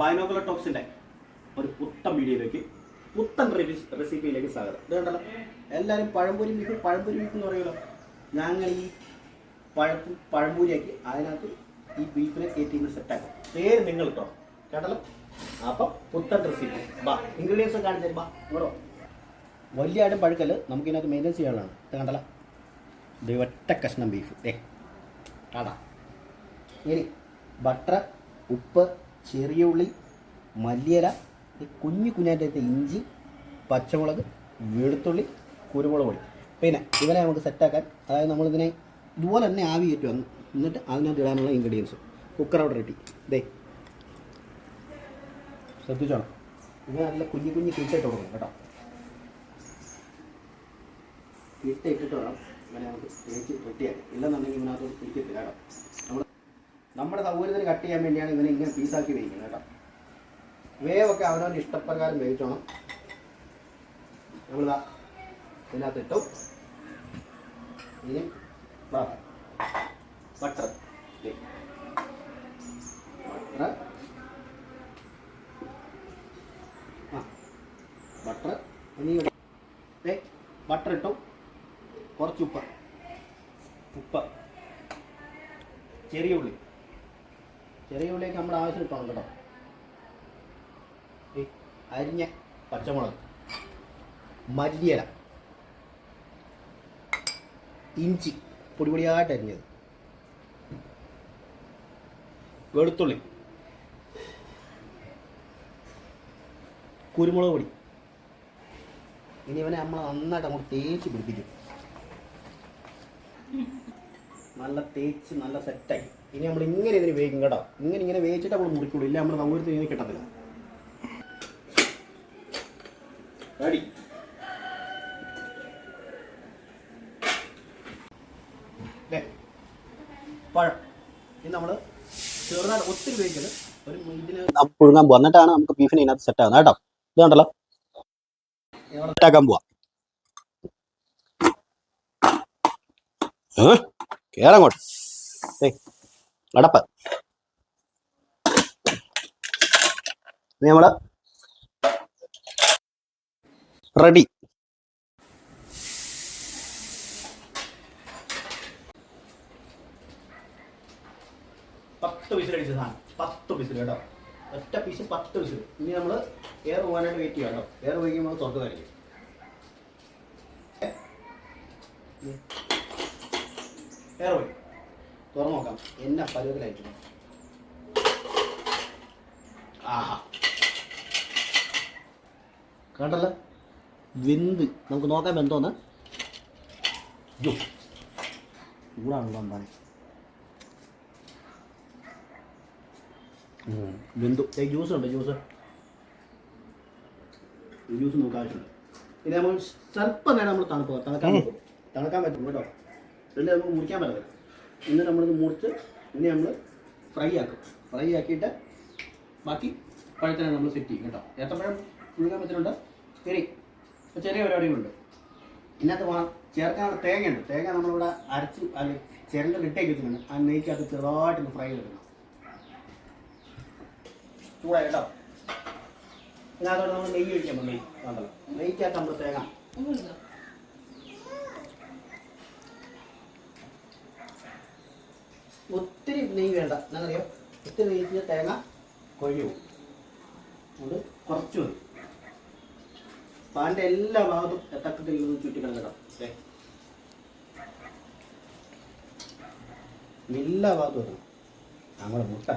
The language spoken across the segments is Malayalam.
ബൈനോക്കുലർ ടോക്സിന്റെ ഒരു പുത്തൻ വീഡിയോയിലേക്ക് പുത്തൻ റെസിപ്പിയിലേക്ക് സ്വാഗതം. ഇത് കണ്ടല്ലോ എല്ലാവരും പഴംപൊരി മീക്ക് പഴംപൊരി മീക്ക് എന്ന് പറയുമല്ലോ. ഞങ്ങൾ ഈ പഴപ്പ് പഴംപൊരിയാക്കി അതിനകത്ത് ഈ ബീഫിനെ കയറ്റി ഇന്ന് സെറ്റാക്കും പേര് നിങ്ങൾ കേട്ടോ കേട്ടല്ലോ? അപ്പം പുത്തൻ റെസിപ്പി ബാ ഇൻഗ്രീഡിയൻസ് കാണിച്ചു ബാ ഇങ്ങോട്ടോ. വലിയ ആടും പഴുക്കൽ നമുക്ക് ഇതിനകത്ത് മെയിന്റെനൻസ് ചെയ്യാനുള്ളതാണ്. ഇത് കണ്ടല്ലോ? ഇത് ഒറ്റ കഷ്ണം ബീഫ് ഏ കാണാം ഇനി ബട്ടർ ഉപ്പ് ചെറിയ ഉള്ളി മല്ലിയില കുഞ്ഞു കുഞ്ഞായിട്ട് ഇഞ്ചി പച്ചമുളക് വെളുത്തുള്ളി കുരുമുളക് പൊടി. പിന്നെ ഇവനെ നമുക്ക് സെറ്റാക്കാൻ അതായത് നമ്മളിതിനെ ഇതുപോലെ തന്നെ ആവി കയറ്റി വന്നു എന്നിട്ട് അതിനകത്ത് ഇടാനുള്ള ഇൻഗ്രീഡിയൻസ് കുക്കർ അവിടെ റെഡി ദേ. ശ്രദ്ധിച്ചോണം ഇത് നല്ല കുഞ്ഞു കുഞ്ഞു കിട്ടിട്ട് കൊടുക്കണം കേട്ടോ. ഇട്ട് ഇട്ടിട്ട് വേണം ഇവനെ നമുക്ക് തേച്ച് റെഡിയാക്കി ഇല്ലെന്നുണ്ടെങ്കിൽ ഇതിനകത്തോട്ട് പിടിക്കത്തില്ല കേട്ടോ. നമ്മുടെ സൗകര്യത്തിന് കട്ട് ചെയ്യാൻ വേണ്ടിയാണ് ഇവനെ ഇങ്ങനെ പീസാക്കി വേവിക്കുന്നത് കേട്ടോ. വേവൊക്കെ അവനവന്റെ ഇഷ്ടപ്രകാരം വേവിച്ചോണം. നമ്മളിതാ ഇതിനകത്ത് ഇട്ടു ഇനി ബട്ടർ. ബട്ടർ. ആ. ബട്ടർ. ഇനി ബട്ടർ ഇട്ടു. കുറച്ച് ഉപ്പ്. ഉപ്പ്. ചെറിയ ഉള്ളി. ചെറിയ ഉള്ളിയൊക്കെ നമ്മുടെ ആവശ്യം ഇട്ടോ കേട്ടോ. ഈ അരിഞ്ഞ പച്ചമുളക് മല്ലിയില ഇഞ്ചി പൊടിപൊടിയായിട്ട് അരിഞ്ഞത്. വെളുത്തുള്ളി കുരുമുളക് പൊടി. ഇനി ഇവനെ നമ്മൾ നന്നായിട്ട് അങ്ങോട്ട് തേച്ച് പിടിപ്പിക്കും. നല്ല തേച്ച് നല്ല സെറ്റായി ഇനി നമ്മൾ ഇങ്ങനെ ഇതിന് വേഗം കേട്ടോ ഇങ്ങനെ ഇങ്ങനെ വേവിച്ചിട്ട് നമ്മൾ മുറിക്കുള്ളൂ ഇല്ല നമ്മുടെ സൗകര്യത്തിന് ഇങ്ങനെ കിട്ടത്തില്ല. റെഡി പഴം. ഇനി നമ്മൾ ചെറുതായിട്ട് ഒത്തിരി വേവിക്കൽ ഒരു ഇതിന് പുഴുങ്ങാൻ വന്നിട്ടാണ് നമുക്ക് ബീഫിന് ഇതിനകത്ത് സെറ്റ് ആകുന്നത് കേട്ടോ? ഇത് കണ്ടല്ലോ? സെറ്റാക്കാൻ പോവാ. ഏ? കേറങ്ങോട്ട്. അടപ്പ് നമ്മൾ റെഡി. പത്ത് വിസിൽ അടിച്ച സാധനം. പത്ത് വിസിൽ കേട്ടോ. ഒറ്റ പീസ് പത്ത് വിസിൽ ഇനി നമ്മൾ എയർ പോകാനായിട്ട് വെയിറ്റ് ചെയ്യാം കേട്ടോ. എയർ പോയിക്കുമ്പോൾ നമ്മൾ എയർ പോയി തുറന്നു നോക്കാം. എന്നാ പരുവത്തിലായിട്ട് ആഹാ. കണ്ടല്ല? വെന്ത്. നമുക്ക് നോക്കാൻ വെന്തോന്ന്. ചൂടാണല്ലോ എന്താണ് വെന്തു. ജ്യൂസ് ഉണ്ട് ജ്യൂസ് ജ്യൂസ് നമുക്ക് ആവശ്യമുണ്ട്. ഇനി നമ്മൾ സ്വല്പം നേരം നമ്മൾ തണുപ്പ് തണുക്കാൻ തണുക്കാൻ പറ്റും കേട്ടോ. പിന്നെ നമുക്ക് മുറിക്കാൻ പറ്റത്തില്ല. ഇന്ന് നമ്മളിത് മുറിച്ച് ഇനി നമ്മൾ ഫ്രൈ ആക്കും. ഫ്രൈ ആക്കിയിട്ട് ബാക്കി പഴത്തിനെ നമ്മൾ സെറ്റ് ചെയ്യും കേട്ടോ. ഏത്തപ്പഴം പുഴുങ്ങാൻ പറ്റുന്നുണ്ട്. ശരി. ഇപ്പോൾ ചെറിയ പരിപാടികളുണ്ട്. ഇതിനകത്ത് വേണം ചേർക്കാനുള്ള തേങ്ങയുണ്ട്. തേങ്ങ നമ്മളിവിടെ അരച്ച് അല്ല ചിരണ്ട ഇട്ടേക്ക് വെച്ചിട്ടുണ്ട്. ആ നെയ്ക്കകത്ത് ചെറുതായിട്ടൊന്ന് ഫ്രൈ ചെയ്തെടുക്കണം. ചൂടായി കേട്ടോ. ഇതിനകത്തോടെ നമ്മൾ നെയ്യ് ഒഴിക്കാൻ നെയ്യ് നെയ്ക്കകത്ത് നമ്മൾ തേങ്ങ. ഒത്തിരി നെയ്യ് വേണ്ട. എന്നറിയോ ഒത്തിരി നെയ്യ് തേങ്ങ കൊഴിയും അതുകൊണ്ട് കുറച്ച് മതി. പാന്റെ എല്ലാ ഭാഗത്തും എത്തക്കത്തിൽ നിന്ന് ചുറ്റിക്കണം കേട്ടോ ദേ. എല്ലാ ഭാഗത്തും എത്തണം നമ്മുടെ മുട്ട.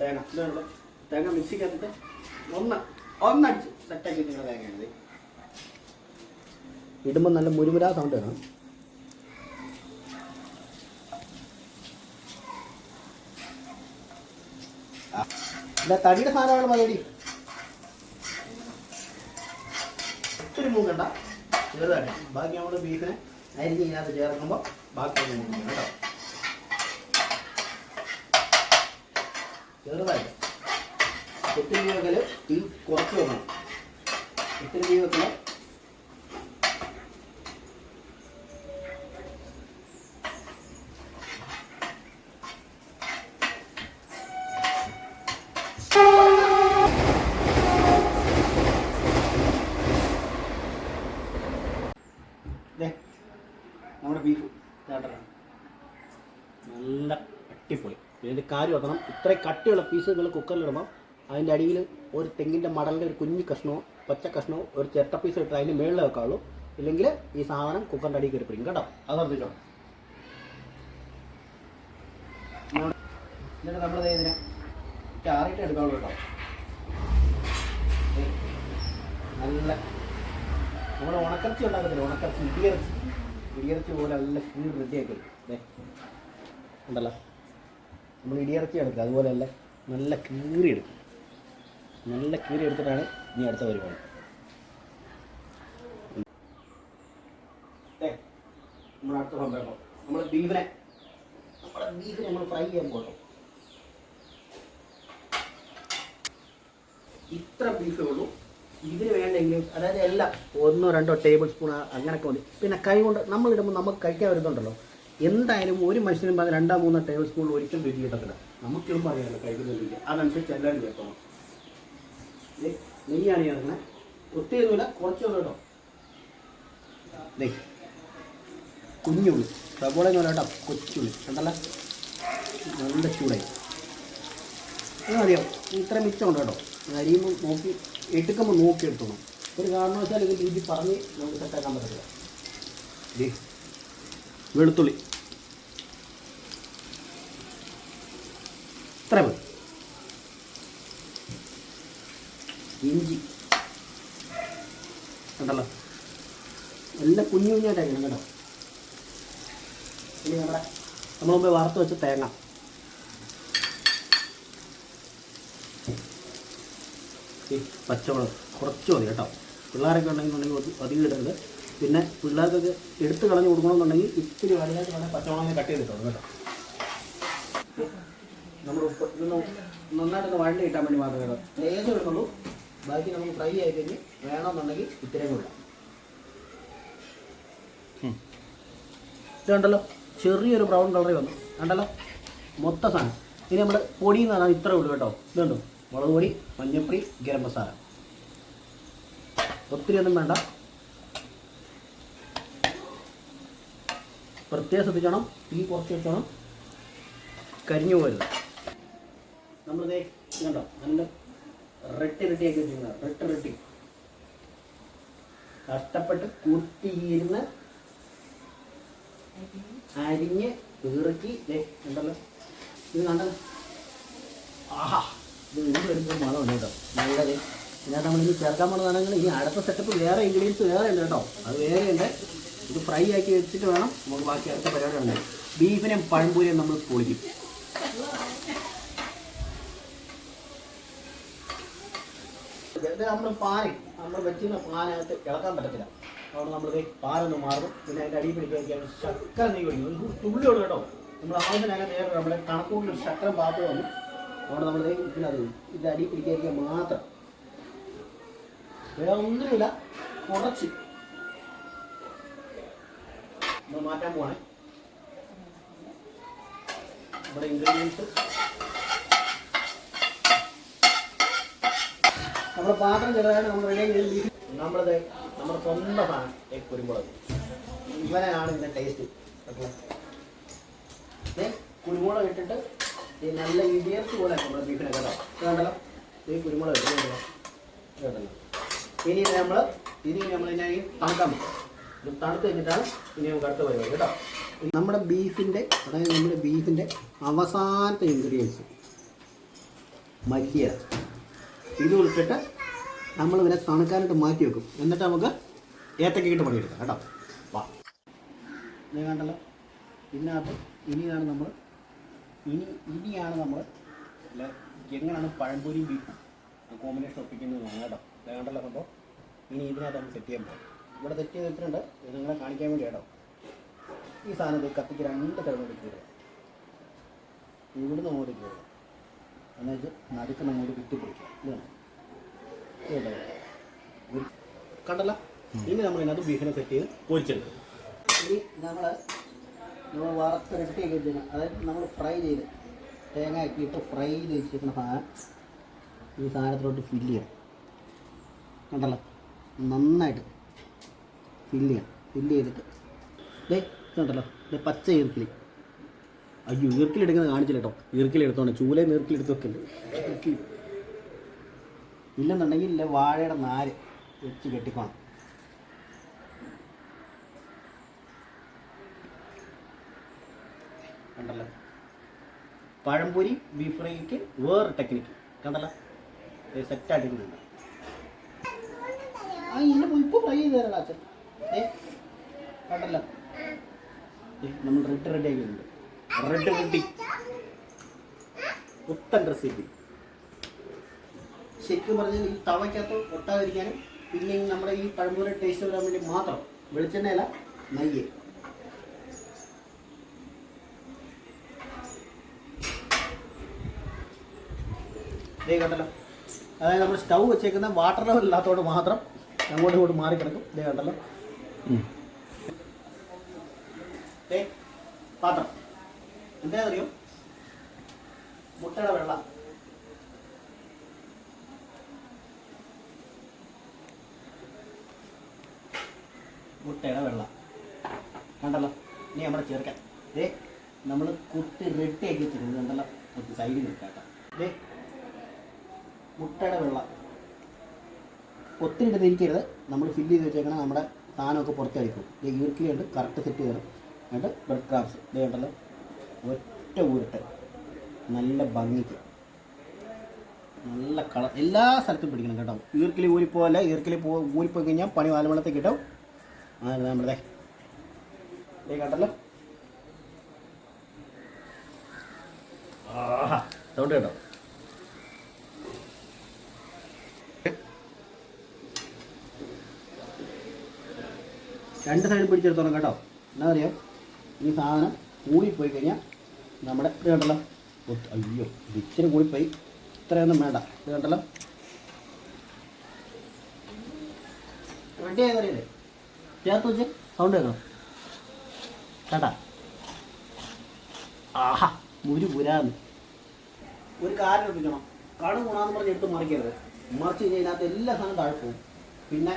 തേങ്ങ. ഇതുണ്ട് തേങ്ങ മിക്സിക്കകത്തിട്ട് ഒന്ന് ഒന്നടിച്ച് സെറ്റാക്കി നിങ്ങളുടെ തേങ്ങയാണ് ഇത് ഇടുമ്പോൾ നല്ല മുരുമുരാ സൗണ്ട് വേണം. ഇല്ല തടിയുടെ സാധനമാണ് മതി ഒത്തിരി മൂക്കണ്ട. ചെറുതായിട്ട്. ബാക്കി നമ്മൾ ബീഫിനെ അരിഞ്ഞ് ഇതിനകത്ത് ചേർക്കുമ്പോൾ ബാക്കി ഒന്ന് മൂക്കണം കേട്ടോ. ചെറുതായിട്ട്. ഈ വെക്കൽ തീ കുറച്ച് വെക്കണം. ഒത്തിരി തീ വെക്കൽ ഇതിന്റെ കാര്യം വെക്കണം. ഇത്രയും കട്ടിയുള്ള പീസുകൾ കുക്കറിലിടുമ്പോൾ അതിന്റെ അടിയിൽ ഒരു തെങ്ങിന്റെ മടലിന്റെ ഒരു കുഞ്ഞു കഷ്ണമോ പച്ച കഷ്ണമോ ഒരു ചിരട്ട പീസ് ഇട്ട് അതിന്റെ മേളിൽ വെക്കാവുള്ളൂ. ഇല്ലെങ്കിൽ ഈ സാധനം കുക്കറിന്റെ അടിയിൽ കയറി കേട്ടോ. അത് ശ്രദ്ധിച്ചോ എന്നിട്ട് നല്ല നമ്മൾ ഉണക്കറച്ചി ഉണ്ടാക്കത്തില്ല? ഉണക്കറച്ചി ഇടിയിറച്ചി ഇടിയിറച്ചി പോലെ നല്ല കീഴ് വൃത്തിയാക്കി ഉണ്ടല്ലോ. നമ്മൾ ഇടിയിറക്കി എടുക്കുക. അതുപോലെയല്ല നല്ല കീറി എടുക്കും നല്ല കീറി എടുത്തിട്ടാണ് ഇനി അടുത്ത പരിപാടി. നമ്മൾ അടുത്ത സംരംഭം നമ്മൾ ബീഫിനെ നമ്മുടെ ബീഫിനെ നമ്മൾ ഫ്രൈ ചെയ്യാൻ പോകട്ടോ ഇത്ര ബീഫേ ഉള്ളൂ. ഇതിന് വേണ്ടെങ്കിൽ അതായത് എല്ലാം ഒന്നോ രണ്ടോ ടേബിൾ സ്പൂൺ അങ്ങനെയൊക്കെ മതി. പിന്നെ കൈ കൊണ്ട് നമ്മളിടുമ്പോൾ നമുക്ക് കഴിക്കാൻ വരുന്നുണ്ടല്ലോ എന്തായാലും ഒരു മനുഷ്യനും പറഞ്ഞ രണ്ടോ മൂന്നോ ടേബിൾ സ്പൂൺ ഒരിക്കലും രുചി കിട്ടത്തില്ല. നമുക്കിടുമ്പോൾ പറയാനുള്ള കഴിക്കുന്ന രുചി അതനുസരിച്ച് എല്ലാവരും ചേർക്കണം ദേ, നെയ്യാണ് ചേർക്കുന്നത് ഒത്തിരി ഒന്നുമില്ല കുറച്ചൊന്നും കേട്ടോ. കുഞ്ഞുള്ളി. സബോള എന്ന് പറയാം കേട്ടോ കൊച്ചുള്ളി. കണ്ടല്ല? നല്ല ചൂടായി. അത് മതിയോ? ഇത്ര മിച്ചമുണ്ട് കേട്ടോ. അരിയുമ്പോൾ നോക്കി എടുക്കുമ്പോൾ നോക്കി എടുത്തോണം ഒരു കാരണവശാലും ഇത് രുചി പറഞ്ഞ് നമുക്ക് സെറ്റാക്കാൻ പറ്റത്തില്ല. വെളുത്തുള്ളി. ഇത്ര മതി. ഇഞ്ചി. കണ്ടല്ലോ? എല്ലാം കുഞ്ഞു കുഞ്ഞായിട്ടാണ് കേട്ടോ. ഇനി നമ്മുടെ നമ്മൾ മുമ്പ് വറുത്ത് വെച്ച തേങ്ങ. ഈ പച്ചമുളക് കുറച്ച് മതി കേട്ടോ. പിള്ളേരൊക്കെ ഉണ്ടെങ്കിൽ അധികം ഇടരുത്. പിന്നെ പിള്ളേർക്കൊക്കെ എടുത്ത് കളഞ്ഞ് കൊടുക്കണമെന്നുണ്ടെങ്കിൽ ഇത്തിരി വലുതായിട്ട് വേണേൽ പച്ചമുളക് കട്ട് ചെയ്തിട്ടുള്ളൂ കേട്ടോ. നമ്മൾ ഉപ്പ് ഇതൊന്ന് നന്നായിട്ടൊന്ന് വഴണ്ടി കിട്ടാൻ വേണ്ടി മാത്രമേ കേട്ടോ ലേസം എടുക്കുള്ളൂ. ബാക്കി നമുക്ക് ഫ്രൈ ആയി കഴിഞ്ഞ് വേണമെന്നുണ്ടെങ്കിൽ ഇത്രയും കൂടെ. ഇത് കണ്ടല്ലോ? ചെറിയൊരു ബ്രൗൺ കളറിൽ വന്നു. കണ്ടല്ലോ? മൊത്തം സാധനം. ഇനി നമ്മൾ പൊടി എന്ന് പറഞ്ഞാൽ ഇത്ര ഉള്ളൂ കേട്ടോ. ഇതുണ്ടോ മുളക് പൊടി മഞ്ഞൾപ്പൊടി ഗരം മസാല. ഒത്തിരി ഒന്നും വേണ്ട. പ്രത്യേകം ശ്രദ്ധിക്കണം തീ കുറച്ച് വെച്ചോണം. കരിഞ്ഞു പോരുത്. നമ്മളിതേ കണ്ടോ? നല്ല റെട്ടി റെട്ടിയാക്കി വെച്ചിരിക്കുന്നത്. റെട്ടി റെട്ടി കഷ്ടപ്പെട്ട് കൂട്ടിയിരുന്ന് അരിഞ്ഞ് ഇറക്കി. ഉണ്ടല്ലോ ഇത് കണ്ടല്ലോ? ആഹാ. ഇത് ഇത് വരുമ്പോൾ ഉണ്ട് കേട്ടോ. നല്ലത്. ഇതിനകത്ത് നമ്മളിത് ചേർക്കാൻ പോകുന്നതാണെങ്കിൽ ഇനി അടുത്ത സെറ്റപ്പ് വേറെ ഇൻഗ്രീഡിയൻസ് വേറെ ഉണ്ട് കേട്ടോ. അത് വേറെ ഉണ്ട്. ഇത് ഫ്രൈ ആക്കി വെച്ചിട്ട് വേണം. നമുക്ക് ബാക്കി അടുത്ത പരിപാടി ഉണ്ട്. ബീഫിനെയും പഴംപൂരിയും നമ്മൾ പൊളിക്കും. ഇത് നമ്മൾ പാന് നമ്മൾ വെച്ചിരുന്ന പാനകത്ത് ഇളക്കാൻ പറ്റത്തില്ല. അതുകൊണ്ട് നമ്മൾ പാലൊന്ന് മാറും പിന്നെ അതിന്റെ അടിയിൽ പിടിക്കാൻ ശക്കര നീ ഒഴിക്കും. ഒരു കൊടുക്കും കേട്ടോ. നമ്മൾ ആവശ്യത്തിനകം നേരെ നമ്മളെ കണക്കൂട്ടിൽ ശക്കരം പാത്ത് വന്നു. അതുകൊണ്ട് നമ്മൾ ഇതിനത് ഇതിന്റെ അടിയിൽ പിടിക്കാൻ മാത്രം. വേറെ ഒന്നുമില്ല. കുറച്ച്. നമ്മൾ മാറ്റാൻ പോവാണേ. നമ്മുടെ ഇൻഗ്രീഡിയൻസ് നമ്മുടെ പാത്രം ചെറുതായിട്ട് നമ്മൾ റെഡി നമ്മളത് നമ്മുടെ സ്വന്തമാണ് ഈ കുരുമുളക്. ഇവനാണ് ഇതിന്റെ ടേസ്റ്റ് കുരുമുളക് ഇട്ടിട്ട് ഈ നല്ല ഇടിയർച്ച് പോലെ നമ്മുടെ ബീഫിനെ കേട്ടോ കണ്ടല്ലോ? ഈ കുരുമുളക് ഇട്ടിട്ട് കേട്ടോ കേട്ടല്ലോ ഇനി നമ്മൾ ഇനി നമ്മൾ ഇതിനെ തണുക്കാൻ. ഇത് തണുത്ത് കഴിഞ്ഞിട്ടാണ് ഇനി നമുക്ക് അടുത്ത പരിപാടി കേട്ടോ? നമ്മുടെ ബീഫിന്റെ അതായത് നമ്മുടെ ബീഫിന്റെ അവസാനത്തെ ഇൻഗ്രീഡിയൻസ് മല്ലിയില. ഇത് ഇട്ടിട്ട് നമ്മൾ ഇതിനെ തണുക്കാനായിട്ട് മാറ്റി വെക്കും. എന്നിട്ട് നമുക്ക് ഏത്തക്ക ഇട്ട് പണിയെടുക്കാം കേട്ടോ. വാ. ഇത് കണ്ടല്ലോ. ഇതിനകത്ത് ഇനിയാണ് നമ്മൾ ഇനി ഇനിയാണ് നമ്മൾ എങ്ങനെയാണ് പഴംപൊരിയും ബീഫും കോമ്പിനേഷൻ ഒപ്പിക്കുന്നത് കേട്ടോ. ഇത് കണ്ടല്ലോ സംഭവം ഇനി ഇതിനകത്ത് നമ്മൾ സെറ്റ് ചെയ്യാൻ പോകും ഇവിടെ സെറ്റ് ചെയ്ത് വെച്ചിട്ടുണ്ട്. ഇത് നിങ്ങളെ കാണിക്കാൻ വേണ്ടി കേട്ടോ. ഈ സാധനം കത്തിക്ക് രണ്ട് കീറുക ഇവിടുന്ന് അങ്ങോട്ട് കീറുക എന്നുവെച്ച് നടുക്ക് അങ്ങോട്ട് ഇതാണ് കേട്ടോ കണ്ടല്ലോ? ഇനി നമ്മൾ ഇതിനകത്ത് ബീഫിനെ സെറ്റ് ചെയ്ത് പൊരിച്ചെടുക്കും. ഇനി നമ്മൾ നമ്മൾ വറുത്ത് റെഡിയാക്കി വെച്ചിരുന്ന അതായത് നമ്മൾ ഫ്രൈ ചെയ്ത് തേങ്ങ ആക്കിയിട്ട് ഫ്രൈ ചെയ്ത് വെച്ചിരിക്കുന്ന സാധനം ഈ സാധനത്തിലോട്ട് ഫില്ല് ചെയ്യണം. കണ്ടല്ലോ? നന്നായിട്ട് ഫില്ല് ചെയ്യണം. ഫില്ല് ചെയ്തിട്ട് ദേ ഇതുണ്ടല്ലോ ഇത് പച്ച ഈർക്കിലി അയ്യോ ഈർക്കിലെടുക്കുന്നത് കാണിച്ചില്ല കേട്ടോ. ഈർക്കിലെടുത്തോണ്ട് ചൂലേ നീർക്കിലെടുത്ത് ഈർക്കിൽ. ഇല്ലെന്നുണ്ടെങ്കിൽ ഇല്ല വാഴയുടെ നാര് വെച്ച് കെട്ടിക്കോണം. കണ്ടല്ലോ? പഴംപൊരി ബീഫ് ഫ്രൈക്ക് വേറെ ടെക്നിക്ക് കണ്ടല്ലോ? സെറ്റായിട്ടിരുന്നുണ്ട് ആ ഇല്ല ഇപ്പോൾ ഫ്രൈ ചെയ്ത് തരാം അച്ഛൻ. ഏ കണ്ടല്ലോ? നമ്മൾ റെഡ് റെഡി ആക്കിയിട്ടുണ്ട്. റെഡ് റെഡി പുത്തൻ റെസിപ്പി ശരിക്കും പറഞ്ഞാൽ ഈ തവയ്ക്കകത്ത് ഒട്ടാതിരിക്കാനും പിന്നെ നമ്മുടെ ഈ പഴംപൊരി ടേസ്റ്റ് വരാൻ വേണ്ടി മാത്രം വെളിച്ചെണ്ണയല്ല നെയ്യ്. കണ്ടല്ലോ. അതായത് നമ്മൾ സ്റ്റൗ വെച്ചേക്കുന്ന വാട്ടർ ലെവൽ ഇല്ലാത്തതുകൊണ്ട് മാത്രം അങ്ങോട്ടും ഇങ്ങോട്ടും മാറി കിടക്കും ദേ കണ്ടല്ലോ. പാത്രം. എന്താണെന്നറിയോ മുട്ടയുടെ വെള്ള. മുട്ടയുടെ വെള്ള. കണ്ടല്ലോ? ഇനി നമ്മുടെ ചേർക്കാം ദേ നമ്മൾ കുട്ടി റെഡി ആക്കി വെച്ചിരുന്നത് കണ്ടല്ലോ? നമുക്ക് സൈഡിൽ നിൽക്കാം കേട്ടോ. ദേ മുട്ടയുടെ വെള്ള. ഒത്തിരി തിരിക്കരുത് നമ്മൾ ഫില്ല് ചെയ്ത് വെച്ചേക്കണം നമ്മുടെ സാധനമൊക്കെ പുറത്തടിക്കും ഇത് ഈർക്കിലുണ്ട് കറക്റ്റ് സെറ്റ് ചെയ്യണം. എന്നിട്ട് ബ്രെഡ് ക്രാബ്സ് ഇത് കണ്ടല്ലോ? ഒറ്റ ഊരിട്ട് നല്ല ഭംഗിക്ക്. നല്ല കളർ എല്ലാ സ്ഥലത്തും പിടിക്കണം കേട്ടോ. ഈർക്കിലി ഊരിപ്പോലെ ഈർക്കിലി പോ ഊരിപ്പോയി കഴിഞ്ഞാൽ പണി വാലവെള്ളത്തിൽ കിട്ടും അതാണ് നമ്മുടെ സൗണ്ട് കേട്ടോ. രണ്ട് സൈഡ് പിടിച്ചെടുത്തോണം കേട്ടോ. എന്നാ പറയുക ഈ സാധനം കൂടിപ്പോയി കഴിഞ്ഞാൽ നമ്മുടെ ഇത് കണ്ടല്ലോ? അയ്യോ ഇച്ചിരി കൂടിപ്പോയി. ഇത്രയൊന്നും വേണ്ട. വെച്ച് സൗണ്ട് കേൾക്കണം. കേട്ടാ? ആഹാ മുരു പുരാന്ന്. ഒരു കാര്യം ഒപ്പിക്കണം കടു ഗുണമെന്ന് പറഞ്ഞ് എടുത്ത് മറിക്കരുത്. മറിച്ച് കഴിഞ്ഞാൽ ഇതിനകത്ത് എല്ലാ സാധനം താഴെ പിന്നെ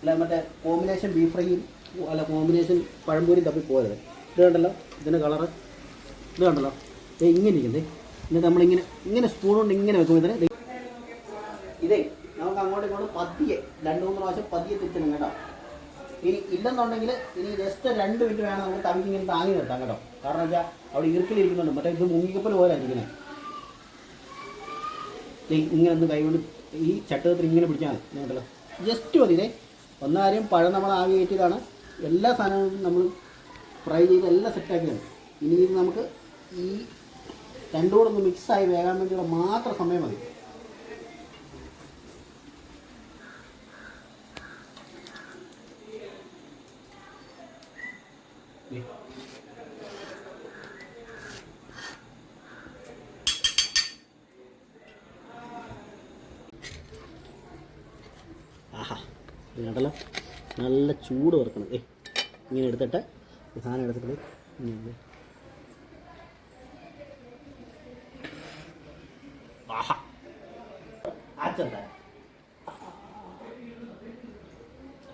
അല്ല മറ്റേ കോമ്പിനേഷൻ ബീഫ് ഫ്രൈയും അല്ല കോമ്പിനേഷൻ പഴംപൊരി തപ്പി പോയത് ഇത് കണ്ടല്ലോ? ഇതിന്റെ കളറ് ഇത് കണ്ടല്ലോ? ഇത് ഇങ്ങനെ ഇരിക്കുന്നേ. എന്നിട്ട് നമ്മളിങ്ങനെ ഇങ്ങനെ സ്പൂൺ കൊണ്ട് ഇങ്ങനെ വെക്കുമ്പോൾ ഇതിന് ഇതേ നമുക്ക് അങ്ങോട്ടും ഇങ്ങോട്ട് പതിയെ രണ്ട് മൂന്ന് പ്രാവശ്യം പതിയെ തിരിച്ചിടും കേട്ടോ. ഇനി ഇല്ലെന്നുണ്ടെങ്കിൽ ഇനി ജസ്റ്റ് രണ്ട് മിനിറ്റ് വേണം നമുക്ക് തവിക്ക് ഇങ്ങനെ താങ്ങി നിർത്താം കേട്ടോ. കാരണം വെച്ചാൽ അവിടെ ഇറുക്കിലിരിക്കുന്നുണ്ട് മറ്റേ ഇത് മുങ്ങിക്കപ്പൽ പോലെ ഇരിക്കുന്നത് ഇങ്ങനെ ഒന്ന് കൈകൊണ്ട് ഈ ചട്ടകത്തിൽ ഇങ്ങനെ പിടിച്ചാൽ മതി. കേട്ടല്ലോ ജസ്റ്റ് മതി ഇതേ ഒന്നാരെയും പഴം നമ്മൾ ആകെ കയറ്റിയതാണ്. എല്ലാ സാധനങ്ങളും നമ്മൾ ഫ്രൈ ചെയ്ത് എല്ലാം സെറ്റാക്കിയാണ് ഇനി ഇത് നമുക്ക് ഈ രണ്ടും കൂടെ ഒന്ന് മിക്സായി വേകാൻ വേണ്ടിയുള്ള മാത്രം സമയം മതി. ആഹാ കണ്ടല്ലോ? നല്ല ചൂട് വറുക്കണം. ഏ ഇങ്ങനെ എടുത്തിട്ട് സാധനം എടുത്തിട്ട്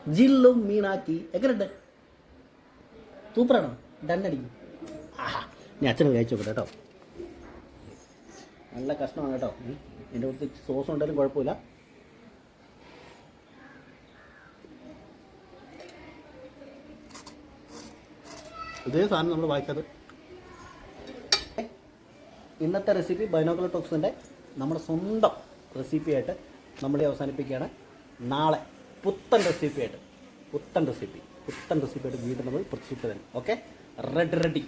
ജില്ലും മീനാക്കി. എങ്ങനെയുണ്ട് സൂപ്പറാണോ? ഡണ്ണടിക്കും. ആഹാ. ഞാൻ അച്ഛനെ കഴിച്ചു നോക്കട്ടെ കേട്ടോ. നല്ല കഷ്ണമാണ് കേട്ടോ. എന്റെ അടുത്ത് സോസ് ഉണ്ടെങ്കിലും കുഴപ്പമില്ല. ഇതേ സാധനം നമ്മൾ വായിക്കാതെ. ഇന്നത്തെ റെസിപ്പി ബൈനോക്കുലർ ടോക്സിന്റെ നമ്മുടെ സ്വന്തം റെസിപ്പിയായിട്ട് നമ്മളെ അവസാനിപ്പിക്കുകയാണ്. നാളെ പുത്തൻ റെസിപ്പിയായിട്ട് പുത്തൻ റെസിപ്പി പുത്തൻ റെസിപ്പിയായിട്ട് വീണ്ടും നമ്മൾ പ്രതീക്ഷിച്ചതാണ് ഓക്കെ റെഡ് റെഡി